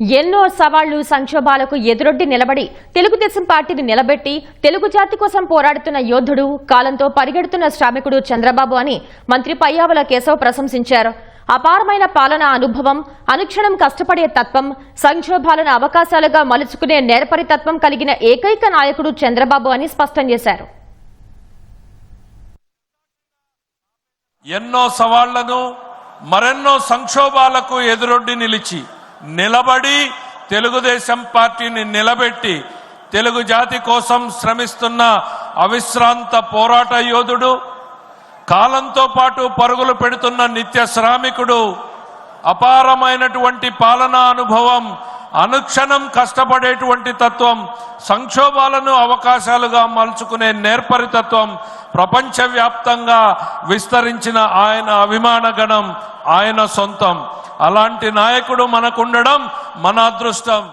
ఎన్నో సవాళ్ళు సంక్షోభాలకు ఎదురొడ్డి నిలబడి తెలుగుదేశం పార్టీని నిలబెట్టి తెలుగు జాతి కోసం పోరాడుతున్న యోధుడు కాలంతో పరిగెడుతున్న శ్రామికుడు చంద్రబాబు అని మంత్రి పయ్యావుల కేశవ్ ప్రశంసించారు. అపారమైన పాలన అనుభవం అనుక్షణం కష్టపడే తత్వం సంక్షోభాలను అవకాశాలుగా మలుచుకునే నేర్పరితత్వం కలిగిన ఏకైక నాయకుడు చంద్రబాబు అని స్పష్టం చేశారు. ఎన్నో సవాళ్ళను మరెన్నో సంక్షోభాలకు ఎదురొడ్డి నిలిచి నిలబడి తెలుగుదేశం పార్టీని నిలబెట్టి తెలుగు జాతి కోసం శ్రమిస్తున్న అవిశ్రాంత పోరాట యోధుడు కాలంతో పాటు పరుగులు పెడుతున్న నిత్య శ్రామికుడు అపారమైనటువంటి పాలనా అనుభవం అనుక్షణం కష్టపడేటువంటి తత్వం సంక్షోభాలను అవకాశాలుగా మలుచుకునే నేర్పరితత్వం ప్రపంచవ్యాప్తంగా విస్తరించిన ఆయన అభిమాన గణం ఆయన సొంతం. అలాంటి నాయకుడు మనకుండడం మన అదృష్టం.